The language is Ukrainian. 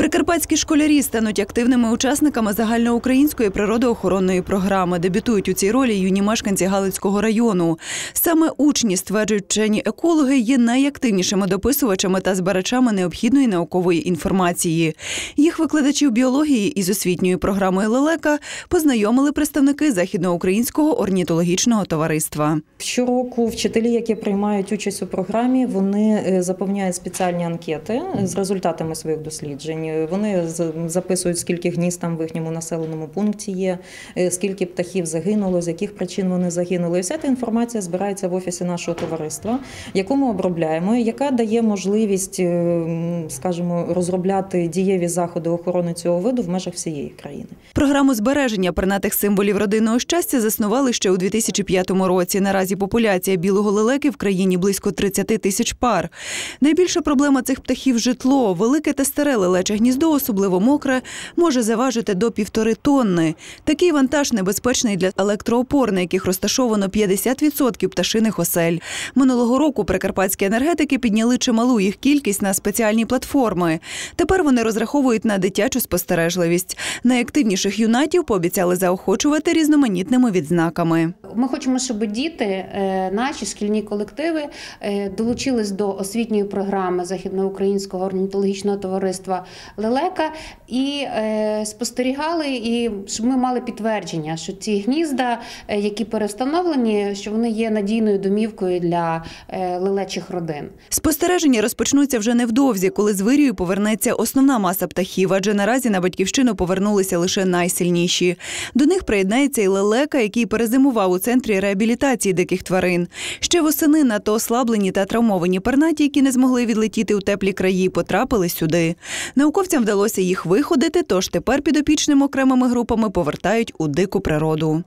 Прикарпатські школярі стануть активними учасниками загальноукраїнської природоохоронної програми. Дебютують у цій ролі юні мешканці Галицького району. Саме учні, стверджують вчені екологи, є найактивнішими дописувачами та збирачами необхідної наукової інформації. Їх викладачів біології із освітньою програмою Лелека познайомили представники західноукраїнського орнітологічного товариства. Щороку вчителі, які приймають участь у програмі, вони е, заповняють спеціальні анкети з результатами своїх досліджень. Вони записують, скільки гнізд там в їхньому населеному пункті є, е, скільки птахів загинуло, з яких причин вони загинули. І вся ця інформація збирається в офісі нашого товариства, яку ми обробляємо, яка дає можливість, е, скажімо, розробляти дієві заходи охорони цього виду в межах всієї країни. Програму збереження пернатих символів родинного щастя заснували ще у 2005 році. Наразі популяція білого лелеки в країні близько 30 тисяч пар. Найбільша проблема цих птахів житло. Велике та старе лелече гніздо, особливо мокре, може заважити до півтори тонни. Такий вантаж небезпечний для електроопор, на яких розташовано 50% пташиних осель. Минулого року прикарпатські енергетики підняли чималу їх кількість на спеціальні платформи. Тепер вони розраховують на дитячу спостережливість. Найактивніших юнатів пообіцяли заохочувати різноманітними відзнаками. Ми хочемо, щоб діти, е, наші шкільні колективи, е, долучились до освітньої програми Західноукраїнського орнітологічного товариства Лелека і е, спостерігали, і щоб ми мали підтвердження, що ці гнізда, е, які перестановлені, що вони є надійною домівкою для е, лелечих родин. Спостереження розпочнуться вже невдовзі, коли з вирію повернеться основна маса птахів, адже наразі на батьківщину повернулися лише найсильніші. До них приєднається і лелека, який перезимував у центрі реабілітації диких тварин. Ще восени надто ослаблені та травмовані пернаті, які не змогли відлетіти у теплі краї, потрапили сюди. Науковцям вдалося їх виходити, тож тепер підопічним окремими групами повертають у дику природу.